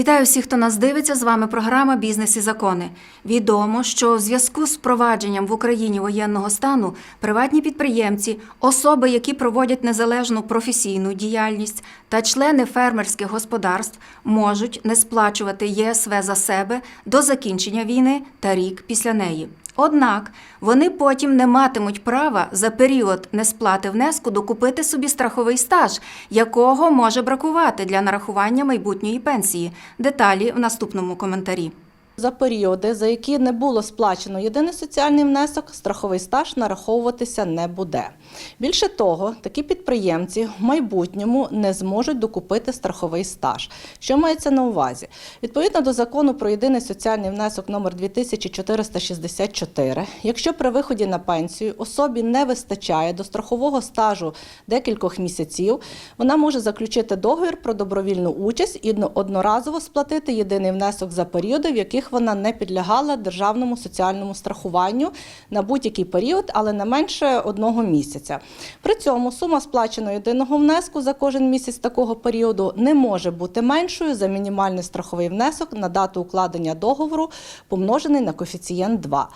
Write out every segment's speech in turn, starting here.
Вітаю всіх, хто нас дивиться. З вами програма Бізнес і закони. Відомо, що у зв'язку з впровадженням в Україні воєнного стану приватні підприємці, особи, які проводять незалежну професійну діяльність та члени фермерських господарств можуть не сплачувати ЄСВ за себе до закінчення війни та рік після неї. Однак вони потім не матимуть права за період несплати внеску докупити собі страховий стаж, якого може бракувати для нарахування майбутньої пенсії. Деталі в наступному коментарі. За періоди, за які не було сплачено єдиний соціальний внесок, страховий стаж нараховуватися не буде. Більше того, такі підприємці в майбутньому не зможуть докупити страховий стаж. Що мається на увазі? Відповідно до закону про єдиний соціальний внесок номер 2464, якщо при виході на пенсію особі не вистачає до страхового стажу декількох місяців, вона може заключити договір про добровільну участь і одноразово сплатити єдиний внесок за періоди, в яких вона не підлягала державному соціальному страхуванню на будь-який період, але не менше одного місяця. При цьому сума сплаченого єдиного внеску за кожен місяць такого періоду не може бути меншою за мінімальний страховий внесок на дату укладення договору, помножений на коефіцієнт 2.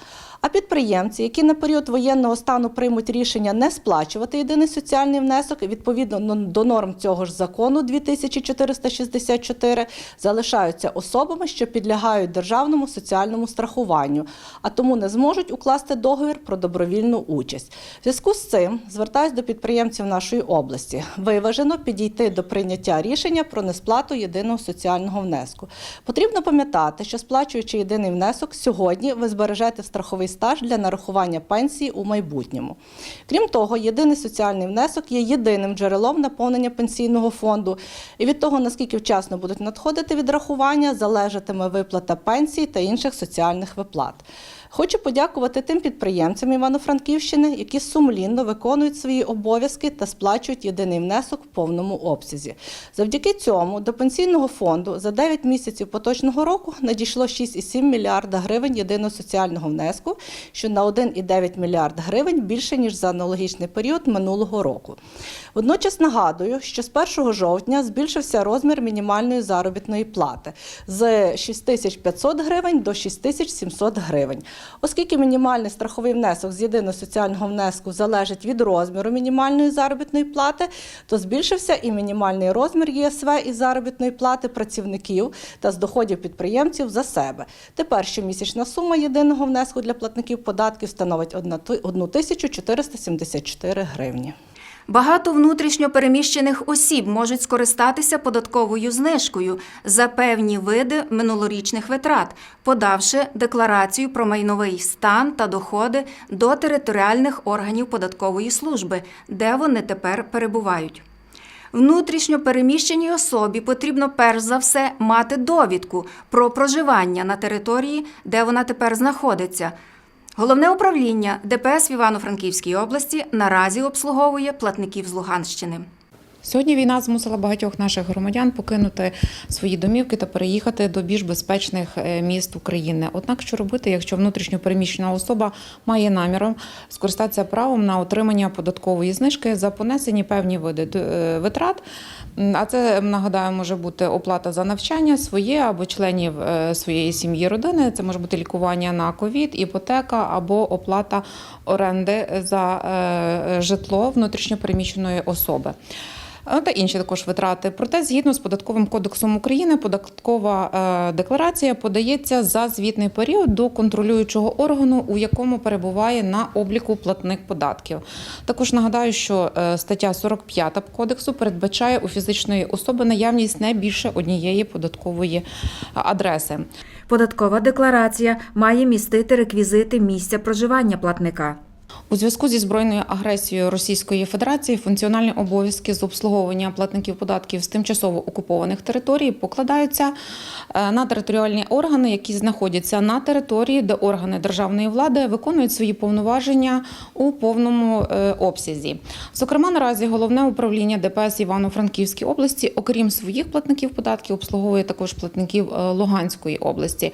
А підприємці, які на період воєнного стану приймуть рішення не сплачувати єдиний соціальний внесок, відповідно ну, до норм цього ж закону 2464, залишаються особами, що підлягають державному соціальному страхуванню, а тому не зможуть укласти договір про добровільну участь. В зв'язку з цим звертаюсь до підприємців нашої області. Виважено підійти до прийняття рішення про несплату єдиного соціального внеску. Потрібно пам'ятати, що сплачуючи єдиний внесок, сьогодні ви збережете страховий стаж для нарахування пенсії у майбутньому. Крім того, єдиний соціальний внесок є єдиним джерелом наповнення пенсійного фонду. І від того, наскільки вчасно будуть надходити відрахування, залежатиме виплата пенсій та інших соціальних виплат. Хочу подякувати тим підприємцям Івано-Франківщини, які сумлінно виконують свої обов'язки та сплачують єдиний внесок в повному обсязі. Завдяки цьому до пенсійного фонду за 9 місяців поточного року надійшло 6,7 мільярда гривень єдиного соціального внеску, що на 1,9 мільярд гривень більше ніж за аналогічний період минулого року. Водночас нагадую, що з 1 жовтня збільшився розмір мінімальної заробітної плати з 6500 гривень до 6700 гривень. Оскільки мінімальний страховий внесок з єдиного соціального внеску залежить від розміру мінімальної заробітної плати, то збільшився і мінімальний розмір ЄСВ і заробітної плати працівників та з доходів підприємців за себе. Тепер щомісячна сума єдиного внеску для платників податків становить 1474 гривні. Багато внутрішньо переміщених осіб можуть скористатися податковою знижкою за певні види минулорічних витрат, подавши декларацію про майновий стан та доходи до територіальних органів податкової служби, де вони тепер перебувають. Внутрішньо переміщеній особі потрібно перш за все мати довідку про проживання на території, де вона тепер знаходиться. Головне управління ДПС в Івано-Франківській області наразі обслуговує платників з Луганщини. Сьогодні війна змусила багатьох наших громадян покинути свої домівки та переїхати до більш безпечних е, міст України. Однак, що робити, якщо внутрішньо переміщена особа має наміром скористатися правом на отримання податкової знижки за понесені певні види е, витрат? А це нагадаю, може бути оплата за навчання своє або членів е, своєї сім'ї родини. Це може бути лікування на ковід, іпотека або оплата оренди за житло внутрішньо переміщеної особи. Е, Та інші також витрати. Проте, згідно з податковим кодексом України, податкова е, декларація подається за звітний період до контролюючого органу, у якому перебуває на обліку платник податків. Також нагадаю, що е, стаття 45 кодексу передбачає у фізичної особи наявність не більше однієї податкової адреси. Податкова декларація має містити реквізити місця проживання платника. У зв'язку зі збройною агресією Російської Федерації функціональні обов'язки з обслуговування платників податків з тимчасово окупованих територій покладаються е, на територіальні органи, які знаходяться на території, де органи державної влади виконують свої повноваження у повному е, обсязі. Зокрема, наразі головне управління ДПС Івано-Франківській області, окрім своїх платників податків, обслуговує також платників е, Луганської області.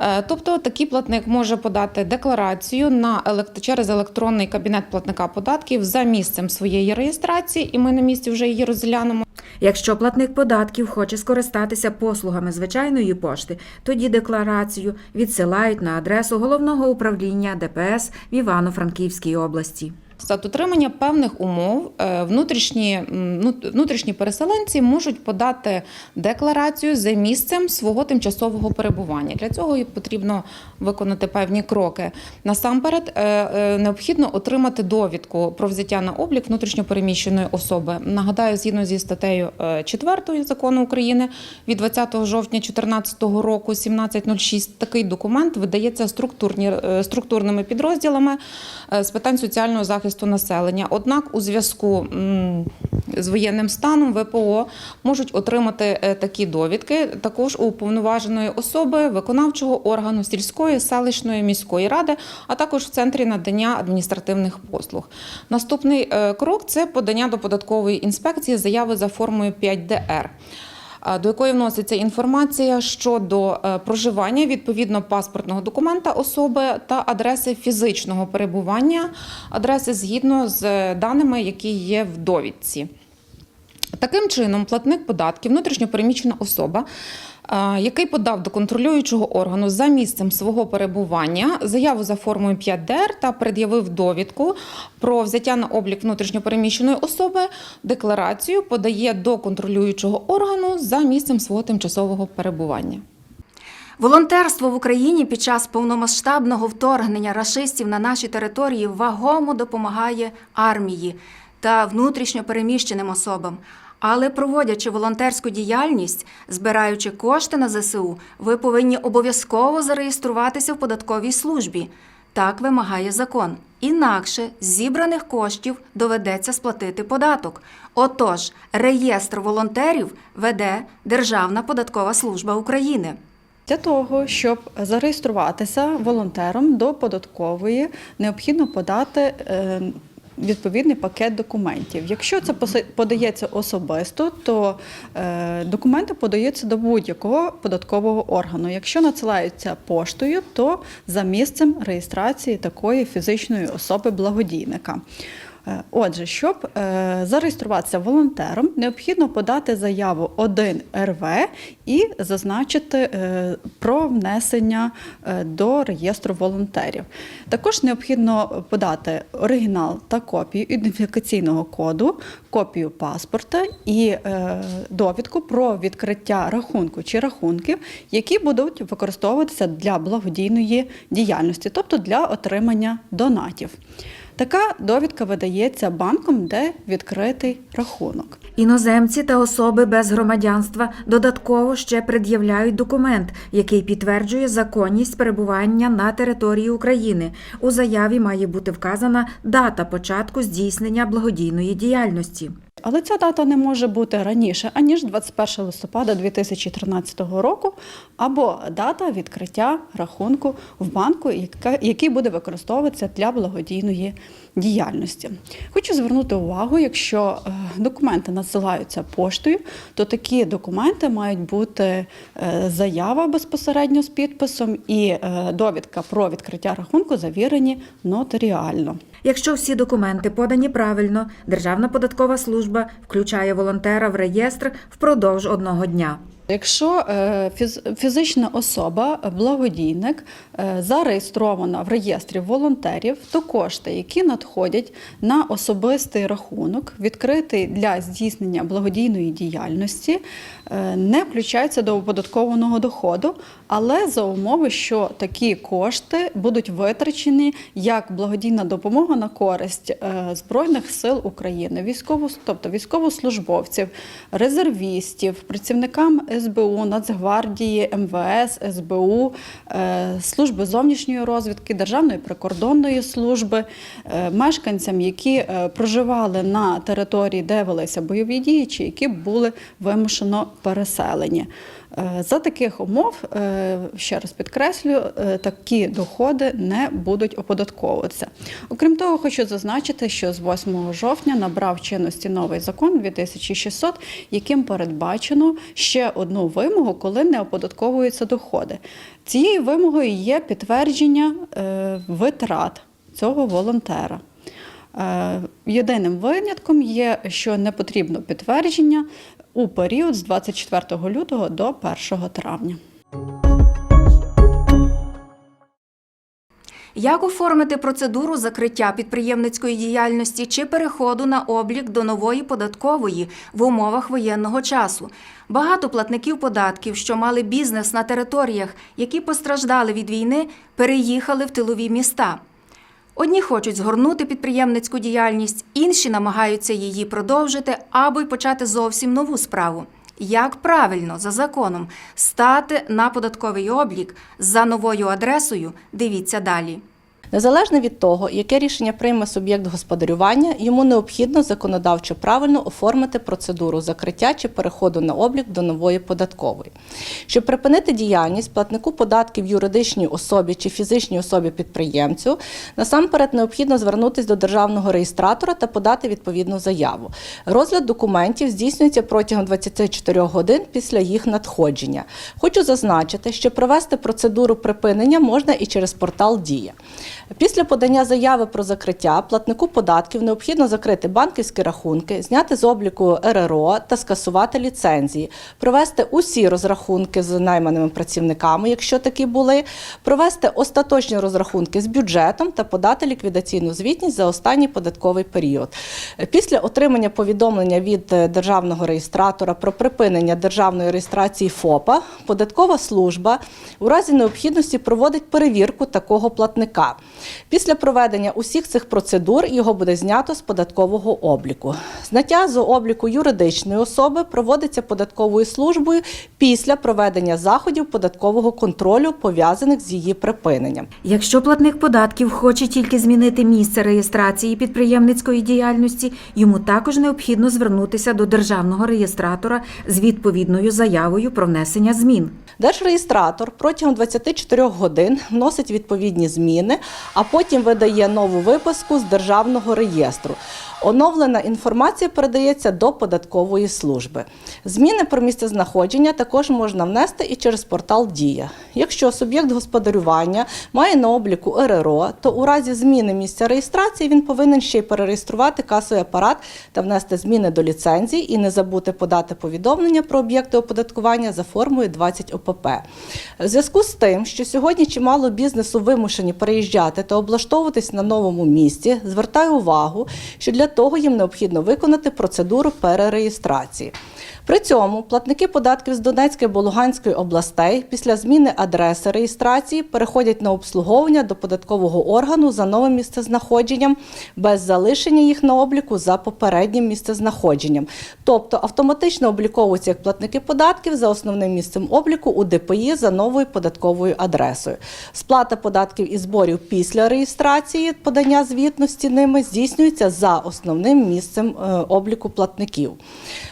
Е, Тобто такий платник може подати декларацію на елект... через електронний кабінет платника податків за місцем своєї реєстрації, і ми на місці вже її розглянемо. Якщо платник податків хоче скористатися послугами звичайної пошти, тоді декларацію відсилають на адресу головного управління ДПС в Івано-Франківській області. За дотримання певних умов е, внутрішні, ну, внутрішні переселенці можуть подати декларацію за місцем свого тимчасового перебування. Для цього потрібно виконати певні кроки. Насамперед, е, е, необхідно отримати довідку про взяття на облік внутрішньопереміщеної особи. Нагадаю, згідно зі статтею 4 закону України від 20 жовтня 2014 року, 1706, такий документ видається структурні, структурними підрозділами з питань соціального захисту населення. Однак, у зв'язку з воєнним станом ВПО можуть отримати е, такі довідки також у уповноваженої особи виконавчого органу сільської, селищної, міської ради, а також в центрі надання адміністративних послуг. Наступний е, крок це подання до податкової інспекції заяви за формою 5ДР. а, До якої вноситься інформація щодо е, проживання відповідно паспортного документа особи та адреси фізичного перебування, адреси згідно з е, даними, які є в довідці. Таким чином, платник податків, внутрішньопереміщена особа, який подав до контролюючого органу за місцем свого перебування заяву за формою 5ДР та пред'явив довідку про взяття на облік внутрішньопереміщеної особи, декларацію подає до контролюючого органу за місцем свого тимчасового перебування. Волонтерство в Україні під час повномасштабного вторгнення рашистів на наші території вагомо допомагає армії та внутрішньо переміщеним особам. Але проводячи волонтерську діяльність, збираючи кошти на ЗСУ, ви повинні обов'язково зареєструватися в податковій службі. Так вимагає закон. Інакше з зібраних коштів доведеться сплатити податок. Отож, реєстр волонтерів веде Державна податкова служба України. Для того, щоб зареєструватися волонтером до податкової, необхідно подати е, відповідний пакет документів. Якщо це подається особисто, то е, документи подаються до будь-якого податкового органу. Якщо надсилаються поштою, то за місцем реєстрації такої фізичної особи благодійника. Е, Отже, щоб е, зареєструватися волонтером, необхідно подати заяву 1 РВ і зазначити е, про внесення до реєстру волонтерів. Також необхідно подати оригінал та копію ідентифікаційного коду, копію паспорта і довідку про відкриття рахунку чи рахунків, які будуть використовуватися для благодійної діяльності, тобто для отримання донатів. Така довідка видається банком, де відкритий рахунок. Іноземці та особи без громадянства додатково ще пред'являють документ, який підтверджує законність перебування на території України. У заяві має бути вказана дата початку здійснення благодійної діяльності. Але ця дата не може бути раніше, аніж 21 листопада 2013 року, або дата відкриття рахунку в банку, який буде використовуватися для благодійної діяльності. Хочу звернути увагу, якщо е, документи надсилаються поштою, то такі документи мають бути е, заява безпосередньо з підписом і е, довідка про відкриття рахунку завірені нотаріально. Якщо всі документи подані правильно, Державна податкова служба включає волонтера в реєстр впродовж одного дня. Якщо е, фізична особа, благодійник, е, зареєстрована в реєстрі волонтерів, то кошти, які надходять на особистий рахунок, відкритий для здійснення благодійної діяльності, е, не включаються до оподаткованого доходу, але за умови, що такі кошти будуть витрачені як благодійна допомога на користь е, Збройних сил України, військово, тобто військовослужбовців, резервістів, працівникам СБУ, Нацгвардії, МВС, СБУ, е, служби зовнішньої розвідки, Державної прикордонної служби, е, мешканцям, які проживали на території, де велися бойові дії, чи які були вимушено переселені. Е, За таких умов, е, ще раз підкреслюю, е, такі доходи не будуть оподатковуватися. Окрім того, хочу зазначити, що з 8 жовтня набрав чинності новий закон 2600, яким передбачено ще одну вимогу, коли не оподатковуються доходи. Цією вимогою є підтвердження витрат цього волонтера. Єдиним винятком є, що не потрібно підтвердження у період з 24 лютого до 1 травня. Як оформити процедуру закриття підприємницької діяльності чи переходу на облік до нової податкової в умовах воєнного часу? Багато платників податків, що мали бізнес на територіях, які постраждали від війни, переїхали в тилові міста. Одні хочуть згорнути підприємницьку діяльність, інші намагаються її продовжити або й почати зовсім нову справу. Як правильно за законом стати на податковий облік за новою адресою? Дивіться далі. Незалежно від того, яке рішення прийме суб'єкт господарювання, йому необхідно законодавчо правильно оформити процедуру закриття чи переходу на облік до нової податкової. Щоб припинити діяльність платнику податків юридичній особі чи фізичній особі підприємцю, насамперед необхідно звернутися до державного реєстратора та подати відповідну заяву. Розгляд документів здійснюється протягом 24 годин після їх надходження. Хочу зазначити, що провести процедуру припинення можна і через портал Дія. Після подання заяви про закриття платнику податків необхідно закрити банківські рахунки, зняти з обліку РРО та скасувати ліцензії, провести усі розрахунки з найманими працівниками, якщо такі були, провести остаточні розрахунки з бюджетом та подати ліквідаційну звітність за останній податковий період. Після отримання повідомлення від е, державного реєстратора про припинення державної реєстрації ФОПа, податкова служба у разі необхідності проводить перевірку такого платника. Після проведення усіх цих процедур його буде знято з податкового обліку. Зняття з обліку юридичної особи проводиться податковою службою після проведення заходів податкового контролю, пов'язаних з її припиненням. Якщо платник податків хоче тільки змінити місце реєстрації підприємницької діяльності, йому також необхідно звернутися до державного реєстратора з відповідною заявою про внесення змін. Держреєстратор протягом 24 годин вносить відповідні зміни, а потім видає нову виписку з державного реєстру. Оновлена інформація передається до податкової служби. Зміни про місцезнаходження також можна внести і через портал Дія. Якщо суб'єкт господарювання має на обліку РРО, то у разі зміни місця реєстрації він повинен ще й перереєструвати касовий апарат та внести зміни до ліцензії і не забути подати повідомлення про об'єкти оподаткування за формою 20 ОПП. В зв'язку з тим, що сьогодні чимало бізнесу вимушені переїжджати та облаштовуватись на новому місці, звертаю увагу, що для того їм необхідно виконати процедуру перереєстрації. При цьому платники податків з Донецької або Луганської областей після зміни адреси реєстрації переходять на обслуговування до податкового органу за новим місцезнаходженням без залишення їх на обліку за попереднім місцезнаходженням. Тобто автоматично обліковуються як платники податків за основним місцем обліку у ДПІ за новою податковою адресою. Сплата податків і зборів після реєстрації подання звітності ними здійснюється за основним місцем е, обліку платників.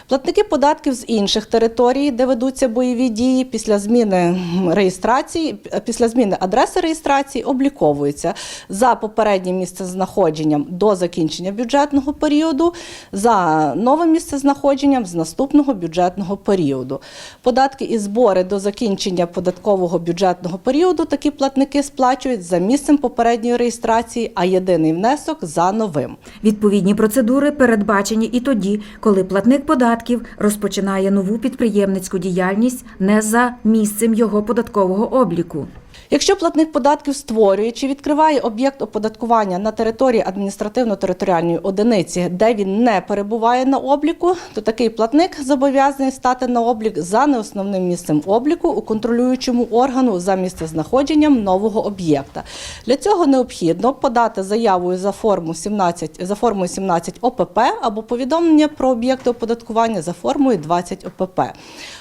Платники податків з інших територій, де ведуться бойові дії, після зміни реєстрації, після зміни адреси реєстрації обліковуються за попереднім місцезнаходженням до закінчення бюджетного періоду, за новим місцезнаходженням з наступного бюджетного періоду. Податки і збори до закінчення податкового бюджетного періоду такі платники сплачують за місцем попередньої реєстрації, а єдиний внесок за новим. Відповідні процедури передбачені і тоді, коли платник податків розпочинає нову підприємницьку діяльність не за місцем його податкового обліку. Якщо платник податків створює чи відкриває об'єкт оподаткування на території адміністративно-територіальної одиниці, де він не перебуває на обліку, то такий платник зобов'язаний стати на облік за неосновним місцем обліку у контролюючому органу за місцезнаходженням нового об'єкта. Для цього необхідно подати заявою за форму 17 за формою 17 ОПП або повідомлення про об'єкти оподаткування за формою 20 ОПП.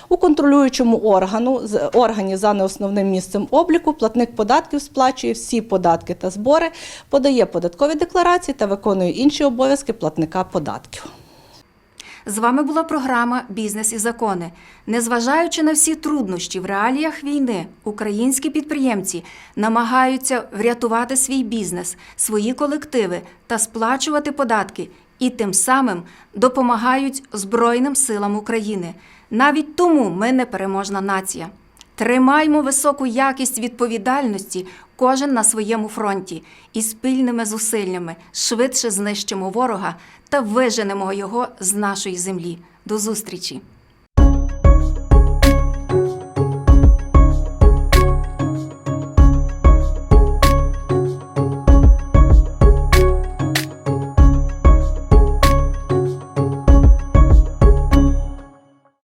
У контролюючому органу органі за неосновним місцем обліку платник податків сплачує всі податки та збори, подає податкові декларації та виконує інші обов'язки платника податків. З вами була програма Бізнес і закони. Незважаючи на всі труднощі в реаліях війни, українські підприємці намагаються врятувати свій бізнес, свої колективи та сплачувати податки, і тим самим допомагають Збройним силам України. Навіть тому ми не переможна нація. Тримаймо високу якість відповідальності кожен на своєму фронті і спільними зусиллями швидше знищимо ворога та виженемо його з нашої землі. До зустрічі!